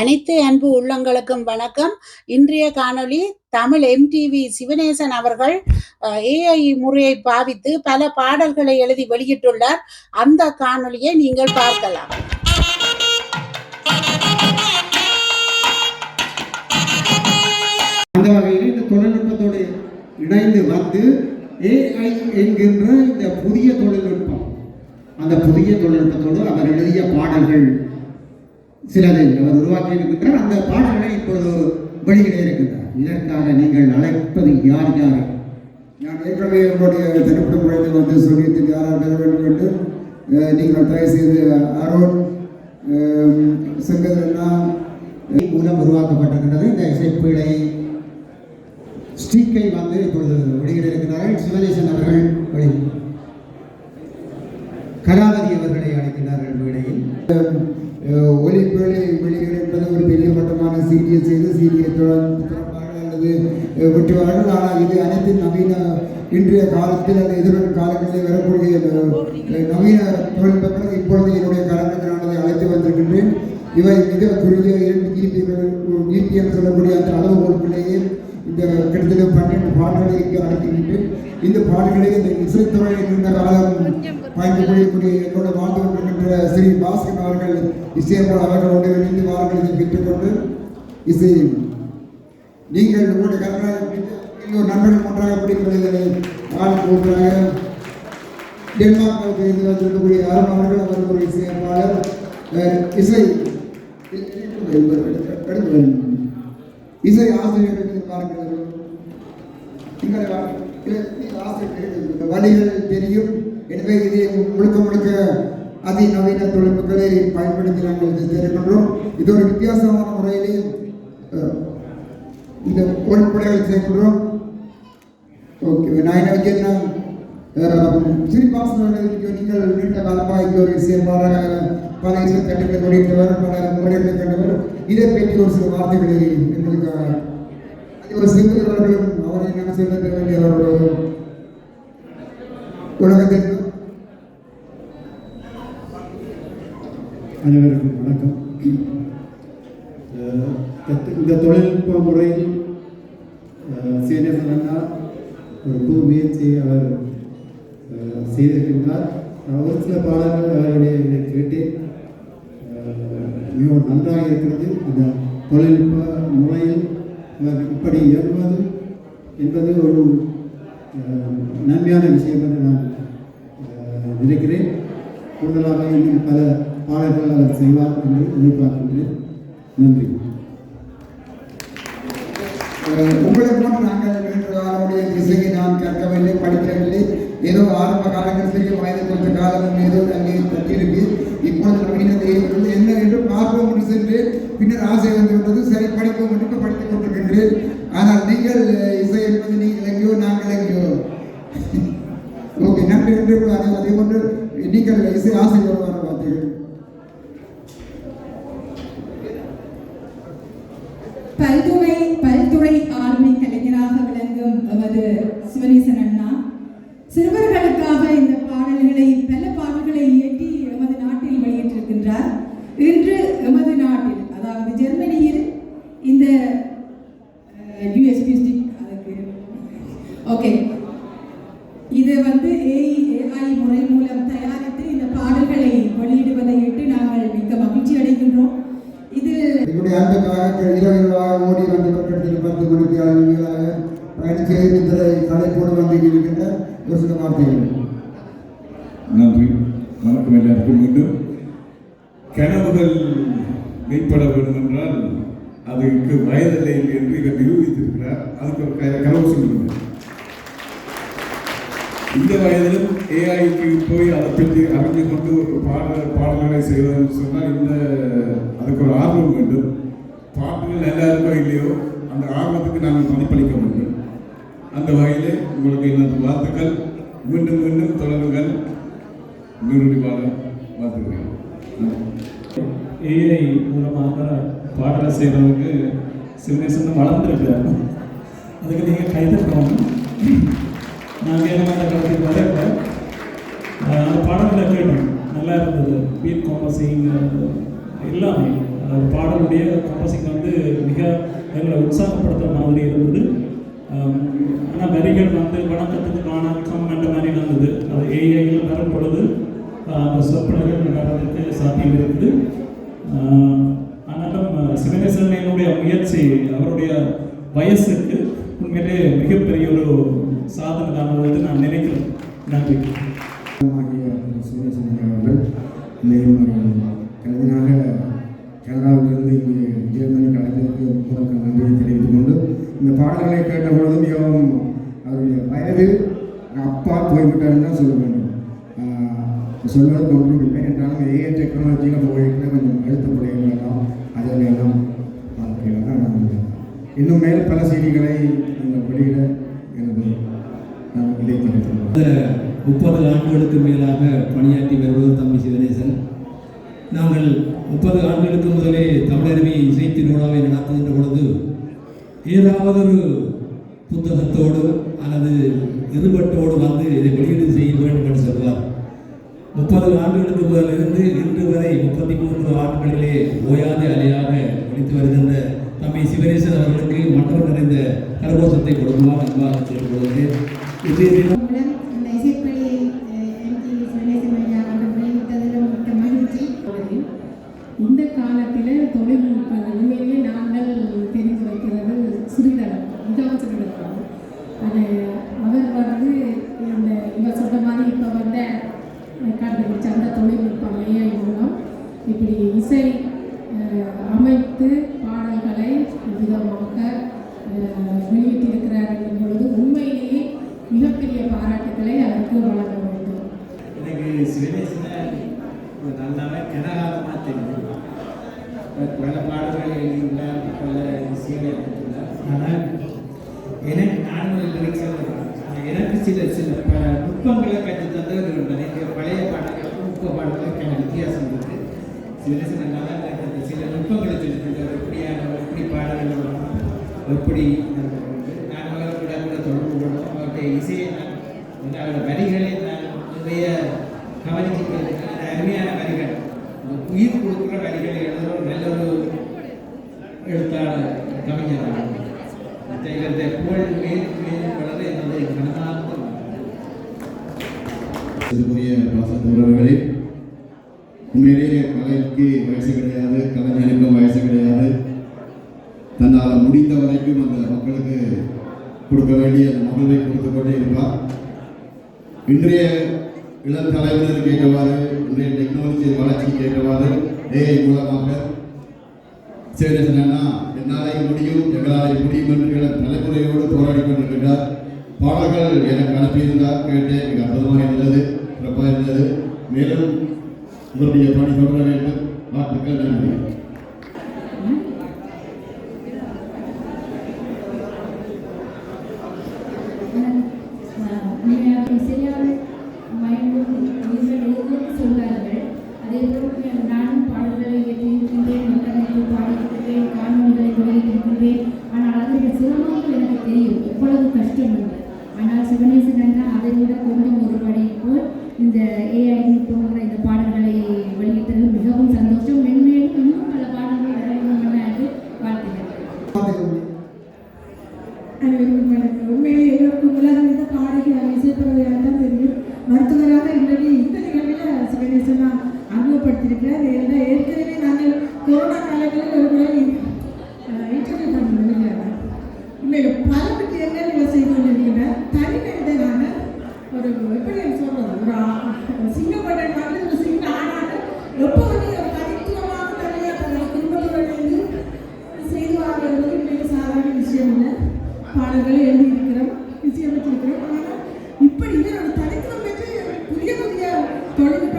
அனைத்து அன்பு உள்ளங்களுக்கும் வணக்கம். இன்றைய காணொளி தமிழ் எம்டிவி சிவனேசன் அவர்கள் ஏஐ முறையை பாவித்து பல பாடல்களை எழுதி வெளியிட்டுள்ளார். அந்த காணொளியை நீங்கள் பார்க்கலாம். அந்த வகையில் இந்த தொழில்நுட்பத்தோடு இணைந்து வந்து ஏஐ என்கின்ற இந்த புதிய தொழில்நுட்பம் அந்த புதிய தொழில்நுட்பத்தோடு அவர் எழுதிய பாடல்கள் சிலதை அவர் உருவாக்கி இருக்கின்றார் அந்த பாடல்களை இப்பொழுது வெளியிட இருக்கின்றார். இதற்காக நீங்கள் அழைப்பது யார் யார்? நான் ஏற்கனவே என்னுடைய தனிப்பட்ட முறையில் வந்து சொல்லியத்தில் யாரால் பெற வேண்டும் என்று நீங்கள் தயவு செய்து அருண் செங்கதனா மூலம் உருவாக்கப்பட்டிருக்கின்றது. இந்த இசைப்பிழை ஸ்டீக்கை வந்து இப்பொழுது வெளியிட இருக்கிறார்கள் சிவனேசன் அவர்கள் வெளியிட்டார் கலாவதி அவர்களை அழைக்கிறார்கள் மேடையில். ஒலிப்பேழை வெளியீடு என்பது ஒரு பெரிய மட்டமான சீடியை செய்து சீடியை திறப்பார்கள் அல்லது அஹ், ஆனால் இது அனைத்து நவீன இன்றைய காலத்தில் அந்த எதிர்வரும் காலங்களில் வரக்கூடிய நவீன தொழில்நுட்பங்கள் இப்பொழுது என்னுடைய கலந்துக்கு நான் அழைத்து வந்திருக்கின்றேன். இவை மிக குறுகிய இரண்டு என்று சொல்லக்கூடிய அந்த அளவுகோலுக்குள்ளேயே இந்த கிட்டத்தட்ட பன்னெண்டு பாடல்களை இங்கே அடக்கிவிட்டு இந்த பாடல்களை இந்த இசைத்துறையில் இருந்த காலம் பயன்படுத்தக்கூடிய என்னோட வாழ்ந்து கொண்டிருக்கின்ற ஸ்ரீ பாஸ்கர் அவர்கள் இசையம்மாள் அவர்களோடு இணைந்து வாருங்கள் இதை பெற்றுக்கொண்டு இசை நீங்கள் உங்களுடைய கருணாக இன்னொரு நண்பர்கள் ஒன்றாக படிப்பதில் ஆள் கூடுறாங்க டென்மார்க் இருந்து வந்திருக்கக்கூடிய அருண் அவர்கள் அவர் ஒரு இசையமைப்பாளர். இசை இசை ஆசிரியர்கள் பாருங்கள். ஆசிரியர்கள் வழிகள் தெரியும். எனவே இதை முழுக்க முழுக்க அதிநவீன தொழில்நுட்பங்களை பயன்படுத்தி நாங்கள் இதை தெரிவிக்கின்றோம் இது ஒரு வித்தியாசமான முறையிலே இந்த பொருட்படைகள் செய்கின்றோம் ஓகே நான் என்ன வைக்கிறேன் சிரிப்பாசனர்களுக்கு நீங்கள் நீண்ட காலமாக இங்கே ஒரு செயல்பாடாக பல இசை கட்டுகளை முடித்தவர் பல முறைகளை கண்டவர். இதை பற்றி ஒரு சில வார்த்தைகளை எங்களுக்கு அது ஒரு சிறுவர்களும் அவரை என்ன செய்ய வேண்டிய அவரோட உலகத்திற்கு அனைவருக்கும் வணக்கம். இந்த தொழில்நுட்ப முறையில் சீனியர் அண்ணா ஒரு புது முயற்சியை அவர் செய்திருக்கின்றார். நான் ஒரு சில பாடல்கள் அவருடைய இதை கேட்டேன். மிகவும் நன்றாக இருக்கிறது. அந்த தொழில்நுட்ப முறையில் அவர் இப்படி இயங்குவது என்பது ஒரு நன்மையான விஷயம் என்று நான் நினைக்கிறேன். கூடுதலாக இன்னும் பல பாடல்கள் அவர் செய்வார் என்று எதிர்பார்க்கின்றேன். நன்றி. அஹ் உங்களை போன்று நாங்கள் வேண்டுவாருடைய இசையை நான் கற்கவில்லை படிக்கவில்லை. ஏதோ ஆரம்ப காலகட்டத்தில் வயது கொஞ்ச காலம் ஏதோ அங்கே தட்டியிருக்கு இப்பொழுது நவீன தெய்வம் என்ன என்று பார்ப்போம் என்று சென்று பின்னர் ஆசை வந்துவிட்டது சரி படிப்போம் என்று படித்துக் கொண்டிருக்கின்றேன். ஆனால் நீங்கள் இசை என்பது நீங்கள் எங்கேயோ நாங்கள் எங்கேயோ ஓகே நன்றி என்று அதே அதே போன்று நீங்கள் இசை ஆசை வருவார் சிறுவர்களுக்காக இந்த பாடல்களை பல பாடல்களை இயற்றி எமது நாட்டில் வெளியிட்டிருக்கின்றார். இன்று எமது நாட்டில் அதாவது ஜெர்மனியில் இந்த யூஎஸ்பி ஸ்டிக் அதுக்கு ஓகே இது வந்து ஏஐ ஏஐ முறை மூலம் தயாரித்து இந்த பாடல்களை வெளியிடுவதையிட்டு நாங்கள் மிக்க மகிழ்ச்சி அடைகின்றோம் இதில் என்னுடைய அன்புக்காக இரவு இரவாக ஓடி வந்து பக்கத்தில் பத்து மணிக்கு அளவுகளாக பயணிச்சு இந்த கலைப்போடு வந்து இருக்கின்ற ஒரு சில வார்த்தைகள் நன்றி வணக்கம் எல்லாருக்கும் மீண்டும் கனவுகள் மீட்பட வேண்டும் என்றால் அதுக்கு வயதில்லை என்று இவர் நிரூபித்திருக்கிறார். அதுக்கு ஒரு க- கனவு சொல்லுங்கள் இந்த வயதிலும் ஏஐக்கு போய் அதை பற்றி அறிந்து கொண்டு ஒரு பாடல் பாடல்களை செய்வதுன்னு சொன்னால் இந்த அதுக்கு ஒரு ஆர்வம் வேண்டும். பாட்டுகள் நல்லா இருக்கோ இல்லையோ அந்த ஆர்வத்துக்கு நாங்கள் மதிப்பளிக்க வேண்டும். அந்த வகையிலே உங்களுக்கு எனது வாழ்த்துக்கள். மீண்டும் மீண்டும் தொடருங்கள். நிறுவனி பாட வாழ்த்துக்கிறேன் நன்றி. ஏஐ மூலமாக பாடலை செய்கிறவங்க சிவநேசன் வளர்ந்துருக்கிறார் அதுக்கு நீங்கள் கைதட்டணும். நாங்கள் வேகமாக அந்த வரல அந்த பாடல்களை கேட்டோம். நல்லா இருந்தது. பீட் காம்பசிங் எல்லாமே. பாடலுடைய காம்பசிங் வந்து மிக எங்களை உற்சாகப்படுத்துகிற மாதிரி இருந்தது. ஆனால் வரிகள் வந்து வணக்கத்துக்கு வணக்கம் என்ற மாதிரி இருந்தது அது ஏஐயில் வரும் பொழுது அந்த சொற்பிழைகள் நடந்ததுக்கு சாத்தியம் இருக்குது. ஆனாலும் சிவனேசன் முயற்சி அவருடைய வயசுக்கு உண்மையிலே மிகப்பெரிய ஒரு சாதனை தான் வந்து நான் நினைக்கிறேன். நன்றி. ஆகிய அவர்கள் மேலும் கலைஞராக கனடாவிலிருந்து இங்கு ஜெர்மனி கலைஞருக்கு நன்றியை தெரிவித்துக் கொண்டு இந்த பாடல்களை கேட்டபொழுது மிகவும் அவருடைய வயது அப்பா போய்விட்டார் தான் சொல்ல வேண்டும் ஆஹ் சொல்வதற்கு ஒன்றும் இல்லை. என்றாலும் ஏஐ டெக்னாலஜியில் போயிருக்கிற கொஞ்சம் எழுத்து பிள்ளைகள் அதில் எல்லாம் பார்க்கையில் தான் நான் இன்னும் மேல் பல செய்திகளை நீங்கள் வெளியிட எனது நான் இதை முப்பது ஆண்டுகளுக்கு மேலாக பணியாற்றி வருவது தம்பி சிவனேசன். நாங்கள் முப்பது ஆண்டுகளுக்கு முதலே தமிழருவி இசை திருவிழாவை நடத்துகின்ற பொழுது ஏதாவது ஒரு புத்தகத்தோடு அல்லது இருபட்டோடு வந்து இதை வெளியீடு செய்ய வேண்டும் என்று சொல்வார். முப்பது ஆண்டுகளுக்கு முதலிருந்து இன்று வரை முப்பத்தி மூன்று ஆண்டுகளிலே ஓயாது அலையாக ஒழித்து வருகின்ற தம்மை சிவனேசன் அவர்களுக்கு மன்றம் நிறைந்த கரகோஷத்தை கொடுக்குமாறு அன்பாக கேட்டுக்கொள்கிறேன் இன்றைய தினம் மூலம் இந்த இசைப்பள்ளியை எம்டி சுரேசன் ஐயா அவர்கள் வெளியிட்டதில் மிக்க மகிழ்ச்சி இந்த காலத்தில் தொழில்நுட்ப உண்மையிலேயே நாங்கள் தெரிந்து வைக்கிறது சிறிதளவு மிகவும் சிறிதளவு அது அவர் வந்து இந்த இவர் சொன்ன மாதிரி இப்போ வந்த கண்டுபிடிச்ச அந்த தொழில்நுட்பம் ஏஐ மூலம் இப்படி இசை அஹ், அமைத்து பாடல்களை விதமாக அஹ், வெளியிட்டிருக்கிறார் எனும் பொழுது உண்மையிலேயே மிகப்பெரிய பாராட்டுக்களை அவருக்கு வழங்க வேண்டும் எனக்கு சிவனேசனை ஒரு நல்லாவே கனகாலமாக தெரியும் பல பாடல்கள் எழுதியுள்ளார் பல இசைகளை எடுத்துள்ளார் ஆனால் எனக்கு நான் ஒரு லிரிக்ஸ் எனக்கு சில சில பல நுட்பங்களை கற்று தந்தவர் உண்டு பழைய பாடல்களுக்கும் நுட்ப பாடல்களுக்கும் எனக்கு வித்தியாசம் இருக்குது சில நல்லா எனக்கு சில நுட்பங்களை சொல்லி தந்தவர் எப்படியான எப்படி பாடல்கள் வரணும் எப்படி நடக்கிறது. நான் அவரோட கூட தொடர்பு கொள்ளணும் அவருடைய இசையை நான் வந்து அவரோட வரிகளை நான் நிறைய கவனிச்சிருக்கிறது அந்த அருமையான வரிகள் இந்த உயிர் கொடுக்குற வரிகளை எழுதுகிற நல்ல ஒரு எழுத்தாளர் கவிஞர் இவருடைய புகழ் மேலும் மேலும் வளர என்னுடைய மனமார்ந்த சிறுபுதிய பாசத்த உறவுகளே உண்மையிலேயே கலைக்கு வயசு கிடையாது கலைஞருக்கும் வயசு கிடையாது. தன்னால் முடிந்த வரைக்கும் அந்த மக்களுக்கு கொடுக்க வேண்டிய அந்த மகிழ்வை கொடுத்து கொண்டே இருப்பார். இன்றைய இளம் தலைவருக்கு கேட்கவாறு இன்றைய டெக்னாலஜி வளர்ச்சி கேட்கவாறு ஏஐ மூலமாக. சரி அண்ணா என்னாலையும் முடியும் எங்களாலையும் முடியும் என்று இளம் தலைமுறையோடு போராடி கொண்டிருக்கின்றார். பாடல்கள் எனக்கு அனுப்பியிருந்தார் கேட்டேன் மிக அற்புதமாக இருந்தது சிறப்பாக இருந்தது. மேலும் உங்களுடைய பணி தொடர வேண்டும். வாழ்த்துக்கள் நன்றி. European என்ன விஷயங்கள் செய்து கொண்டிருக்கிறார் தனி ஒரு எப்படி சொல்றது? ஒரு ஆ- சிங்கப்படன் ஒரு சிங்க எப்போ வந்து ஒரு தனித்துவமாக நிறைய தன்னுடைய குடும்பத்தோடு இருந்து செய்து சாதாரண விஷயம் இல்லை பாடல்களை எழுதியிருக்கிறோம் இசையமைத்திருக்கிறோம். ஆனால் இப்படி இவர் தனித்துவம் பெற்று புதிய புதிய தொழில்